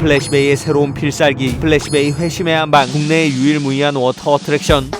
플래시베이의 새로운 필살기 플래시베이 회심의 한방 국내의 유일무이한 워터 어트랙션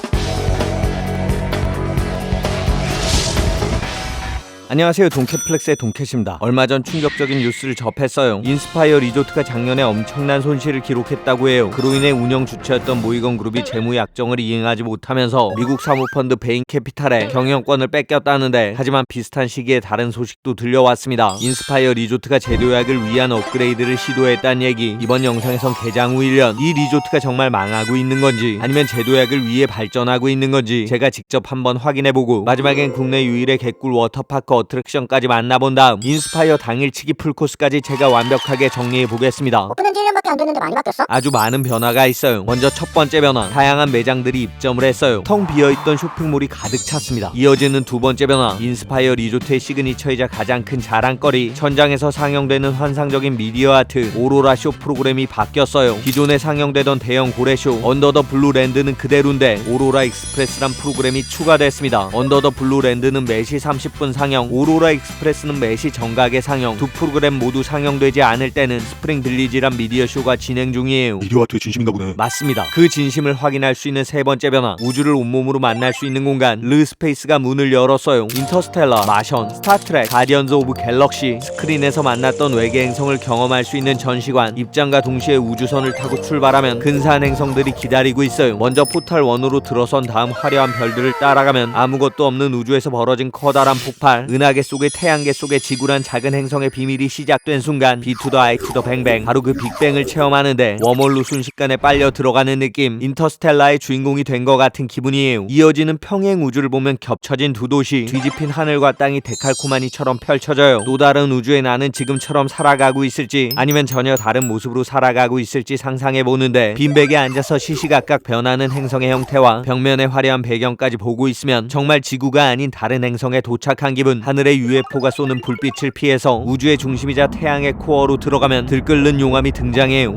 안녕하세요 동캐플렉스의 동캐입니다. 얼마 전 충격적인 뉴스를 접했어요. 인스파이어 리조트가 작년에 엄청난 손실을 기록했다고 해요. 그로 인해 운영 주체였던 모이건 그룹이 재무 약정을 이행하지 못하면서 미국 사모펀드 베인 캐피탈에 경영권을 뺏겼다는데 하지만 비슷한 시기에 다른 소식도 들려왔습니다. 인스파이어 리조트가 제도약을 위한 업그레이드를 시도했다는 얘기. 이번 영상에선 개장 후 1년 이 리조트가 정말 망하고 있는 건지 아니면 제도약을 위해 발전하고 있는 건지 제가 직접 한번 확인해보고 마지막엔 국내 유일의 개꿀 워터파크 어트랙션까지 만나본 다음 인스파이어 당일치기 풀코스까지 제가 완벽하게 정리해 보겠습니다. 오픈한 지 1년밖에 안 됐는데 많이 바뀌었어? 아주 많은 변화가 있어요. 먼저 첫 번째 변화, 다양한 매장들이 입점을 했어요. 텅 비어있던 쇼핑몰이 가득 찼습니다. 이어지는 두 번째 변화, 인스파이어 리조트의 시그니처이자 가장 큰 자랑거리, 천장에서 상영되는 환상적인 미디어 아트, 오로라 쇼 프로그램이 바뀌었어요. 기존에 상영되던 대형 고래쇼, 언더 더 블루 랜드는 그대로인데 오로라 익스프레스란 프로그램이 추가됐습니다. 언더 더 블루 랜드는 매시 30분 상영, 오로라 익스프레스는 매시 정각에 상영, 두 프로그램 모두 상영되지 않을 때는 스프링 빌리지란 미디어 쇼가 진행 중이에요. 미디어 아트의 진심인가 보네. 맞습니다. 그 진심을 확인할 수 있는 세 번째 변화, 우주를 온몸으로 만날 수 있는 공간, 르 스페이스가 문을 열었어요. 인터스텔라, 마션, 스타트랙, 가디언즈 오브 갤럭시, 스크린에서 만났던 외계 행성을 경험할 수 있는 전시관, 입장과 동시에 우주선을 타고 출발하면 근사한 행성들이 기다리고 있어요. 먼저 포탈 1으로 들어선 다음 화려한 별들을 따라가면 아무것도 없는 우주에서 벌어진 커다란 폭발, 은 하계 속의 태양계 속의 지구란 작은 행성의 비밀이 시작된 순간 비투더 아이투더 뱅뱅. 바로 그 빅뱅을 체험하는데 웜홀로 순식간에 빨려 들어가는 느낌. 인터스텔라의 주인공이 된 것 같은 기분이에요. 이어지는 평행 우주를 보면 겹쳐진 두 도시. 뒤집힌 하늘과 땅이 데칼코마니처럼 펼쳐져요. 또 다른 우주에 나는 지금처럼 살아가고 있을지 아니면 전혀 다른 모습으로 살아가고 있을지 상상해 보는데 빈백에 앉아서 시시각각 변하는 행성의 형태와 벽면의 화려한 배경까지 보고 있으면 정말 지구가 아닌 다른 행성에 도착한 기분 하늘의 UFO가 쏘는 불빛을 피해서 우주의 중심이자 태양의 코어로 들어가면 들끓는 용암이 등장해요.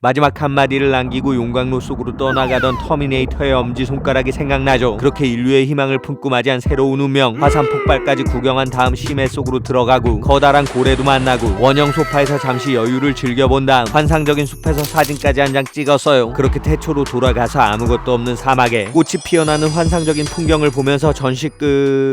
마지막 한마디를 남기고 용광로 속으로 떠나가던 터미네이터의 엄지손가락이 생각나죠. 그렇게 인류의 희망을 품고 맞이한 새로운 운명 화산 폭발까지 구경한 다음 심해 속으로 들어가고 커다란 고래도 만나고 원형 소파에서 잠시 여유를 즐겨본 다음 환상적인 숲에서 사진까지 한 장 찍었어요. 그렇게 태초로 돌아가서 아무것도 없는 사막에 꽃이 피어나는 환상적인 풍경을 보면서 전시 끝...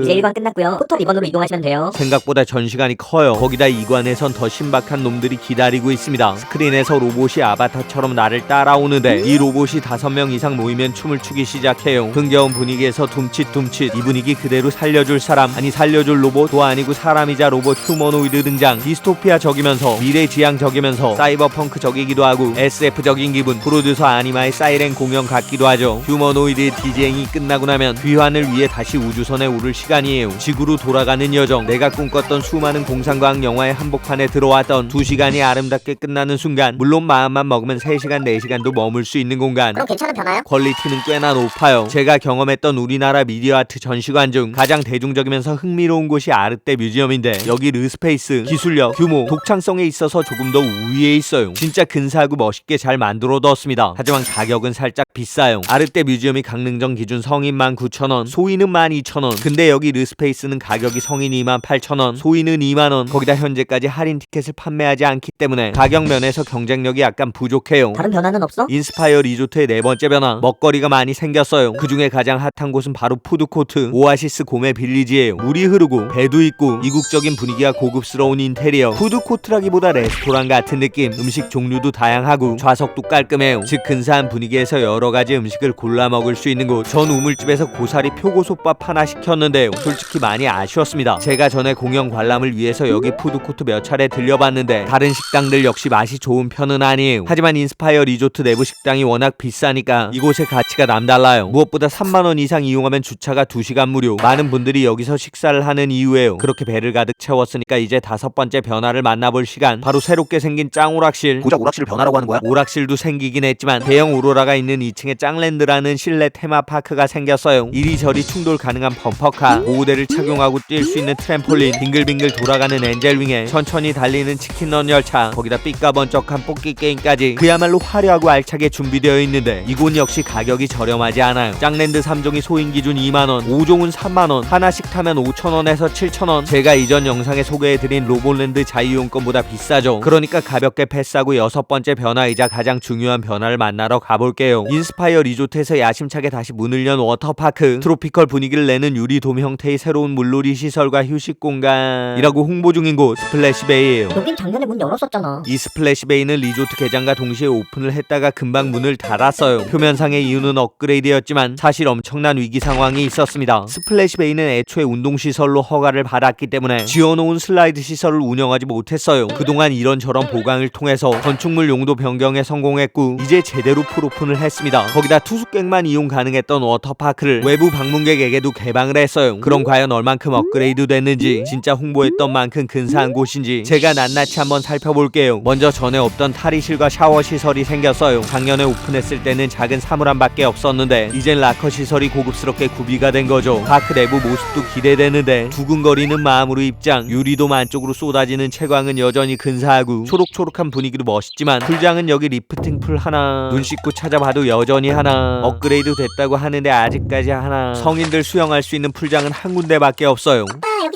이제 1관 끝났고요. 포털 2번으로 이동하시면 돼요. 생각보다 전시관이 커요. 거기다 이관에선 더 신박한 놈들이 기다리고 있습니다. 스크린에서 로봇이 아바타처럼 나를 따라오는데 이 로봇이 다섯 명 이상 모이면 춤을 추기 시작해요. 흥겨운 분위기에서 둠칫둠칫 이 분위기 그대로 살려줄 사람 아니 살려줄 로봇도 아니고 사람이자 로봇 휴머노이드 등장 디스토피아 적이면서 미래지향 적이면서 사이버펑크 적이기도 하고 SF적인 기분 프로듀서 아니마의 사이렌 공연 같기도 하죠. 휴머노이드 디제잉이 끝나고 나면 귀환을 위해 다시 우주선 에 오를 시간이에요. 지구로 돌아가는 여정 내가 꿈꿨던 수많은 공상과학 영화의 한복판에 들어왔던 두 시간이 아름답게 끝나는 순간 물론 마음만 먹으면 3시간 4시간도 머물 수 있는 공간 그럼 괜찮은 변화요? 퀄리티는 꽤나 높아요. 제가 경험했던 우리나라 미디어 아트 전시관 중 가장 대중적이면서 흥미로운 곳이 아르떼 뮤지엄인데 여기 르스페이스, 기술력, 규모, 독창성에 있어서 조금 더 우위에 있어요. 진짜 근사하고 멋있게 잘 만들어뒀습니다. 하지만 가격은 살짝 비싸요. 아르떼 뮤지엄이 강릉점 기준 성인 19,000원, 소인은 12,000원. 근데 여기 르스페이스는 가격이 성인 28,000원, 소인은 2만원. 거기다 현재까지 할인 티켓을 판매하지 않기 때문에 가격 면에서 경쟁력이 약간 부족해요. 다른 변화는 없어? 인스파이어 리조트의 네 번째 변화. 먹거리가 많이 생겼어요. 그 중에 가장 핫한 곳은 바로 푸드코트 오아시스 고메 빌리지예요. 물이 흐르고 배도 있고 이국적인 분위기와 고급스러운 인테리어. 푸드코트라기보다 레스토랑 같은 느낌. 음식 종류도 다양하고 좌석도 깔끔해요. 즉 근사한 분위기에서 여러 가지 음식을 골라 먹을 수 있는 곳. 전 우물집에서 고사리 표고솥밥 하나 시켰는데요 솔직히 많이 아쉬웠습니다 제가 전에 공연 관람을 위해서 여기 푸드코트 몇 차례 들려봤는데 다른 식당들 역시 맛이 좋은 편은 아니에요 하지만 인스파이어 리조트 내부 식당이 워낙 비싸니까 이곳의 가치가 남달라요. 무엇보다 3만원 이상 이용하면 주차가 2시간 무료. 많은 분들이 여기서 식사를 하는 이유예요. 그렇게 배를 가득 채웠으니까 이제 다섯 번째 변화를 만나볼 시간. 바로 새롭게 생긴 짱 오락실. 고작 오락실을 변하라고 하는 거야? 오락실도 생기긴 했지만 대형 오로라가 있는 이 2층에 짱랜드라는 실내 테마파크가 생겼어요. 이리저리 충돌 가능한 범퍼카, 보호대를 착용하고 뛸 수 있는 트램폴린, 빙글빙글 돌아가는 엔젤윙에 천천히 달리는 치킨런 열차, 거기다 삐까번쩍한 뽑기 게임까지 그야말로 화려하고 알차게 준비되어 있는데 이곳 역시 가격이 저렴하지 않아요. 짱랜드 3종이 소인 기준 2만원, 5종은 3만원, 하나씩 타면 5천원에서 7천원. 제가 이전 영상에 소개해드린 로볼랜드 자유용권보다 비싸죠. 그러니까 가볍게 패스하고 여섯 번째 변화이자 가장 중요한 변화를 만나러 가볼게요. 인스파이어 리조트에서 야심차게 다시 문을 연 워터파크, 트로피컬 분위기를 내는 유리돔 형태의 새로운 물놀이 시설과 휴식 공간이라고 홍보 중인 곳 스플래시베이예요. 여긴 작년에 문 열었었잖아. 이 스플래시베이는 리조트 개장과 동시에 오픈을 했다가 금방 문을 닫았어요. 표면상의 이유는 업그레이드였지만 사실 엄청난 위기 상황이 있었습니다. 스플래시베이는 애초에 운동시설로 허가를 받았기 때문에 지어놓은 슬라이드 시설을 운영하지 못했어요. 그동안 이런저런 보강을 통해서 건축물 용도 변경에 성공했고 이제 제대로 풀오픈을 했습니다. 거기다 투숙객만 이용 가능했던 워터파크를 외부 방문객에게도 개방 을 했어요. 그럼 과연 얼만큼 업그레이드 됐는지 진짜 홍보했던 만큼 근사한 곳인지 제가 낱낱이 한번 살펴볼게요. 먼저 전에 없던 탈의실과 샤워 시설이 생겼어요. 작년에 오픈했을 때는 작은 사물함밖에 없었는데 이젠 라커 시설이 고급스럽게 구비가 된 거죠. 파크 내부 모습도 기대되는데 두근거리는 마음으로 입장. 유리돔 안쪽으로 쏟아지는 채광은 여전히 근사하고 초록초록한 분위기도 멋있지만 풀장은 여기 리프팅 풀 하나 눈 씻고 찾아봐도 여전히 하나 업그레이드 됐다고 하는데 아직까지 하나 성인들 수영할 수 있는 풀장은 한 군데밖에 없어요. 아여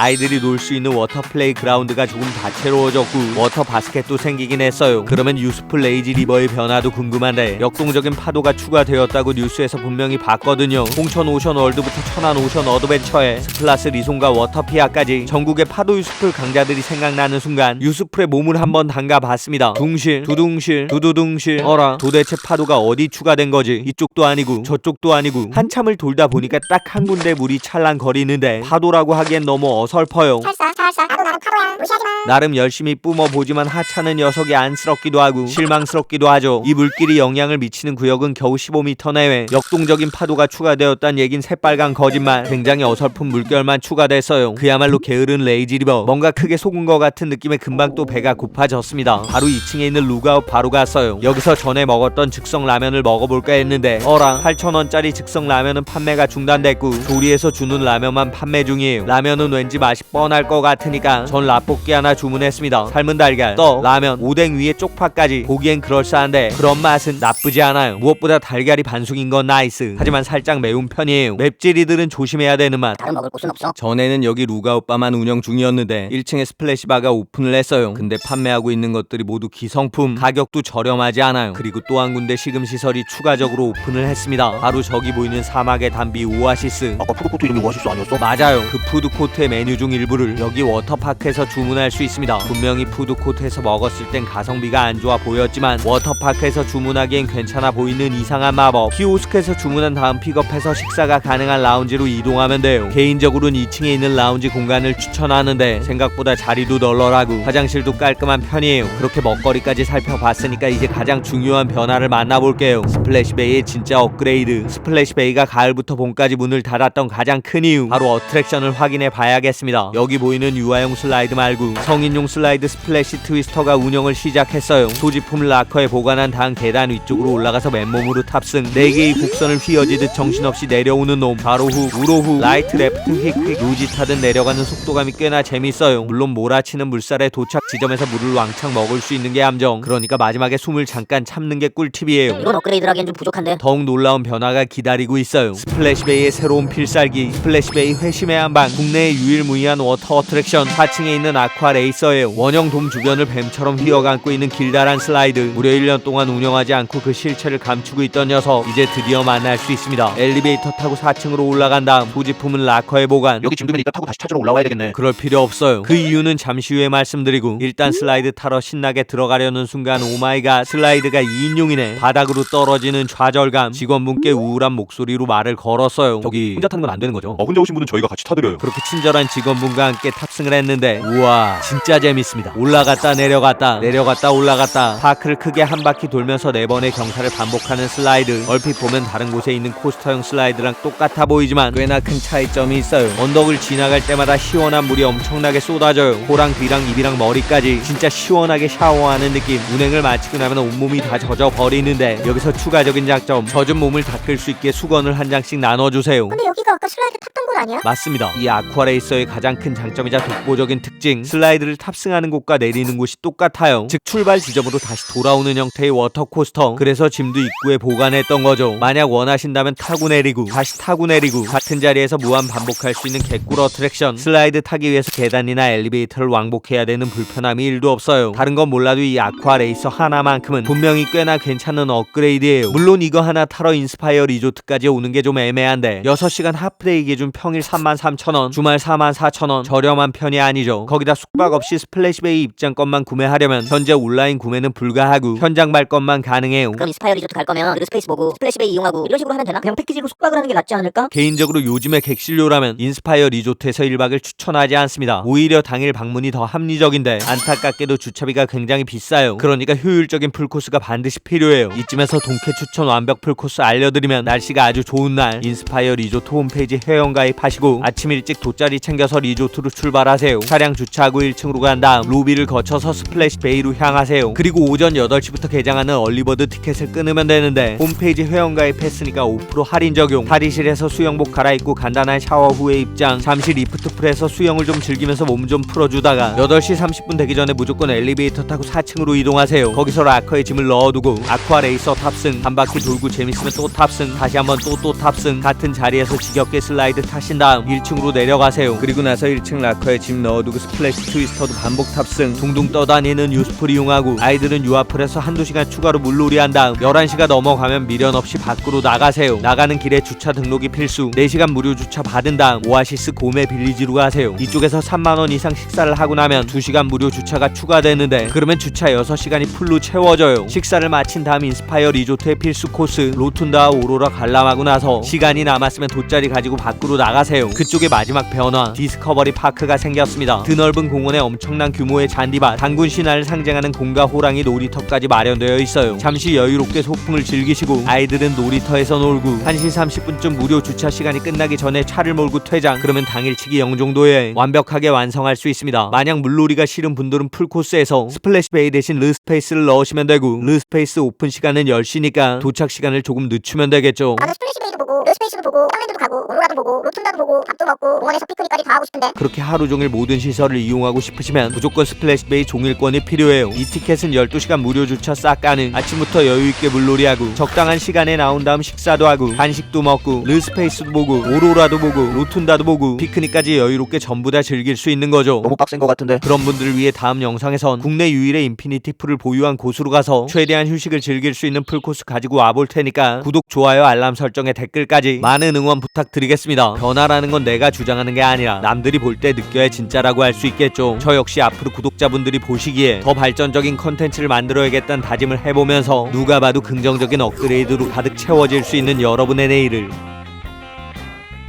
아이들이 놀 수 있는 워터 플레이 그라운드가 조금 다채로워졌고 워터 바스켓도 생기긴 했어요. 그러면 유스풀 레이지 리버의 변화도 궁금한데 역동적인 파도가 추가되었다고 뉴스에서 분명히 봤거든요. 홍천 오션 월드부터 천안 오션 어드벤처에 스플라스 리송과 워터피아까지 전국의 파도 유스풀 강자들이 생각나는 순간 유스풀에 몸을 한번 담가봤습니다. 둥실 두둥실 두두둥실 어라 도대체 파도가 어디 추가된 거지? 이쪽도 아니고 저쪽도 아니고 한참을 돌다 보니까 딱 한 군데 물이 찰랑거리는데 파도라고 하기엔 너무 어 설퍼요. 살살 살살 나도 나도 파도야 무시하지 마. 나름 열심히 뿜어보지만 하찮은 녀석이 안쓰럽기도 하고 실망스럽기도 하죠. 이 물길이 영향을 미치는 구역은 겨우 15m 내외. 역동적인 파도가 추가되었단 얘긴 새빨간 거짓말. 굉장히 어설픈 물결만 추가됐어요. 그야말로 게으른 레이지리버. 뭔가 크게 속은 것 같은 느낌에 금방 또 배가 고파졌습니다. 바로 2층에 있는 루가웃 바로 갔어요. 여기서 전에 먹었던 즉석 라면을 먹어볼까 했는데 어라 8,000원짜리 즉석 라면은 판매가 중단됐고 조리해서 주는 라면만 판매 중이에요. 라면은 왠지 맛이 뻔할 것 같으니까 전 라볶이 하나 주문했습니다. 삶은 달걀, 떡, 라면, 오뎅 위에 쪽파까지 보기엔 그럴싸한데 그런 맛은 나쁘지 않아요. 무엇보다 달걀이 반숙인 건 나이스. 하지만 살짝 매운 편이에요. 맵찔이들은 조심해야 되는 맛. 다른 먹을 곳은 없어. 전에는 여기 루가 오빠만 운영 중이었는데 1층에 스플래시바가 오픈을 했어요. 근데 판매하고 있는 것들이 모두 기성품, 가격도 저렴하지 않아요. 그리고 또 한 군데 시금 시설이 추가적으로 오픈을 했습니다. 바로 저기 보이는 사막의 단비 오아시스. 아까 푸드코트 이름이 오아시스 아니었어? 맞아요. 그 푸드코트의 메뉴 중 일부를 여기 워터파크에서 주문할 수 있습니다. 분명히 푸드코트에서 먹었을 땐 가성비가 안 좋아 보였지만 워터파크에서 주문하기엔 괜찮아 보이는 이상한 마법. 키오스크에서 주문한 다음 픽업해서 식사가 가능한 라운지로 이동하면 돼요. 개인적으로는 2층에 있는 라운지 공간을 추천하는데 생각보다 자리도 널널하고 화장실도 깔끔한 편이에요. 그렇게 먹거리까지 살펴봤으니까 이제 가장 중요한 변화를 만나볼게요. 스플래시베이의 진짜 업그레이드. 스플래시베이가 가을부터 봄까지 문을 닫았던 가장 큰 이유 바로 어트랙션을 확인해 봐야겠 습니다. 여기 보이는 유아용 슬라이드 말고 성인용 슬라이드 스플래시 트위스터가 운영을 시작했어요. 소지품 락커에 보관한 다음 계단 위쪽으로 올라가서 맨몸으로 탑승 4개의 곡선을 휘어지듯 정신없이 내려오는 놈 바로 후 우로 후 라이트 레프트 휙휙 루지 타듯 내려가는 속도감이 꽤나 재밌어요. 물론 몰아치는 물살의 도착 지점에서 물을 왕창 먹을 수 있는 게 함정 그러니까 마지막에 숨을 잠깐 참는 게 꿀팁이에요. 이건 업그레이드라기엔 좀 부족한데. 더욱 놀라운 변화가 기다리고 있어요. 스플래시베이의 새로운 필살기, 스플래시베이 회심의 한방, 국내의 유일 무이한 워터 어트랙션, 4층에 있는 아쿠아 레이서예요. 원형 돔 주변을 뱀처럼 휘어감고 있는 길다란 슬라이드. 무려 1년 동안 운영하지 않고 그 실체를 감추고 있던 녀석, 이제 드디어 만날 수 있습니다. 엘리베이터 타고 4층으로 올라간 다음 소지품은 락커에 보관. 여기 짐 두면 이따 타고 다시 찾으러 올라와야 되겠네 그럴 필요 없어요. 그 이유는 잠시 후에 말씀드리고 일단 슬라이드 타러 신나게 들어가려는 순간 오마이갓 슬라이드가 2인용이네. 바닥으로 떨어지는 좌절감. 직원분께 우울한 목소리로 말을 걸었어요. 저기 혼자 타는 건 안 되는 거죠? 어 혼자 오신 분은 저희가 같이 타드려요 그렇게 친절한 직원분과 함께 탑승 탑승을 했는데 우와 진짜 재밌습니다. 올라갔다 내려갔다 내려갔다 올라갔다 파크를 크게 한 바퀴 돌면서 네 번의 경사를 반복하는 슬라이드 얼핏 보면 다른 곳에 있는 코스터형 슬라이드랑 똑같아 보이지만 꽤나 큰 차이점이 있어요. 언덕을 지나갈 때마다 시원한 물이 엄청나게 쏟아져요. 코랑 귀랑 입이랑 머리까지 진짜 시원하게 샤워하는 느낌. 운행을 마치고 나면 온몸이 다 젖어 버리는데 여기서 추가적인 장점 젖은 몸을 닦을 수 있게 수건을 한 장씩 나눠주세요. 근데 여기가 아까 슬라이드 탔던 곳 아니야? 맞습니다. 이 아쿠아레이서의 가장 큰 장점이자 독보적인 특징 슬라이드를 탑승하는 곳과 내리는 곳이 똑같아요. 즉 출발 지점으로 다시 돌아오는 형태의 워터코스터. 그래서 짐도 입구에 보관했던 거죠. 만약 원하신다면 타고 내리고 다시 타고 내리고 같은 자리에서 무한 반복할 수 있는 개꿀 어트랙션. 슬라이드 타기 위해서 계단이나 엘리베이터를 왕복해야 되는 불편함이 1도 없어요. 다른 건 몰라도 이 아쿠아 레이서 하나만큼은 분명히 꽤나 괜찮은 업그레이드예요. 물론 이거 하나 타러 인스파이어 리조트까지 오는 게 좀 애매한데 6시간 하프데이 기준 평일 33,000원, 주말 44,000원 저렴한 편이 아니죠. 거기다 숙박 없이 스플래시베이 입장권만 구매하려면 현재 온라인 구매는 불가하고 현장 발권만 가능해요. 그럼 인스파이어 리조트 갈 거면 르스페이스 보고 스플래시베이 이용하고 이런 식으로 하면 되나? 그냥 패키지로 숙박을 하는 게 낫지 않을까? 개인적으로 요즘에 객실료라면 인스파이어 리조트에서 1박을 추천하지 않습니다. 오히려 당일 방문이 더 합리적인데 안타깝게도 주차비가 굉장히 비싸요. 그러니까 효율적인 풀코스가 반드시 필요해요. 이쯤에서 동캐 추천 완벽 풀코스 알려드리면 날씨가 아주 좋은 날 인스파이어 리조트 홈페이지 회원 가입하시고 아침 일찍 돗자리 챙겨서 리조트로 출발 하세요. 차량 주차하고 1층으로 간 다음 로비를 거쳐서 스플래시 베이로 향하세요. 그리고 오전 8시부터 개장하는 얼리버드 티켓을 끊으면 되는데 홈페이지 회원 가입했으니까 5% 할인 적용. 탈의실에서 수영복 갈아입고 간단한 샤워 후에 입장. 잠시 리프트 풀에서 수영을 좀 즐기면서 몸 좀 풀어주다가 8시 30분 되기 전에 무조건 엘리베이터 타고 4층으로 이동하세요. 거기서 락커에 짐을 넣어두고 아쿠아 레이서 탑승. 한 바퀴 돌고 재밌으면 또 탑승. 다시 한번 또또 탑승. 같은 자리에서 지겹게 슬라이드 타신 다음 1층으로 내려가세요. 그리고 나서 1층 락커에 짐 넣어두고 스플래시 트위스터도 반복 탑승. 둥둥 떠다니는 유스풀 이용하고 아이들은 유아풀에서 한두 시간 추가로 물놀이 한 다음 11시가 넘어가면 미련 없이 밖으로 나가세요. 나가는 길에 주차 등록이 필수. 4시간 무료 주차 받은 다음 오아시스 고메 빌리지로 가세요. 이쪽에서 3만원 이상 식사를 하고 나면 2시간 무료 주차가 추가되는데 그러면 주차 6시간이 풀로 채워져요. 식사를 마친 다음 인스파이어 리조트의 필수 코스 로툰다와 오로라 관람하고 나서 시간이 남았으면 돗자리 가지고 밖으로 나가세요. 그쪽에 마지막 변화 디스커버리 파크가 생겼습니다. 드넓은 공원에 엄청난 규모의 잔디밭, 단군 신화를 상징하는 공과 호랑이 놀이터까지 마련되어 있어요. 잠시 여유롭게 소풍을 즐기시고 아이들은 놀이터에서 놀고 1시 30분쯤 무료 주차 시간이 끝나기 전에 차를 몰고 퇴장. 그러면 당일치기 영종도 여행 완벽하게 완성할 수 있습니다. 만약 물놀이가 싫은 분들은 풀코스에서 스플래시 베이 대신 르스페이스를 넣으시면 되고 르스페이스 오픈 시간은 10시니까 도착 시간을 조금 늦추면 되겠죠. 나는 스플래시베이도 보고 르스페이스도 보고 쌍랜드도 가고 오로라도 보고 로툰다도 보고 밥도 먹고 공원에서 피크닉까지 다 하고 싶은데 그렇게 하루 종일 모든 시설을 이용하고 싶으시면 무조건 스플래시베이 종일권이 필요해요. 이 티켓은 12시간 무료 주차 싹 가능. 아침부터 여유 있게 물놀이하고 적당한 시간에 나온 다음 식사도 하고 간식도 먹고 르스페이스도 보고 오로라도 보고 로툰다도 보고 피크닉까지 여유롭게 전부 다 즐길 수 있는 거죠. 너무 빡센 것 같은데 그런 분들을 위해 다음 영상에선 국내 유일의 인피니티 풀을 보유한 곳으로 가서 최대한 휴식을 즐길 수 있는 풀코스 가지고 와볼 테니까 구독, 좋아요, 알람 설정에 댓글까지 많은 응원 부탁드리겠습니다. 변화라는 건 내가 주장하는 게 아니라 남들이 볼 때 느껴 야 진짜라고 할 수 있겠죠. 저 역시 앞으로 구독자분들이 보시기에 더 발전적인 컨텐츠를 만들어야겠다는 다짐을 해보면서 누가 봐도 긍정적인 업그레이드로 가득 채워질 수 있는 여러분의 내일을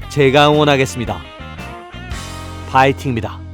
제가 응원하겠습니다. 파이팅입니다.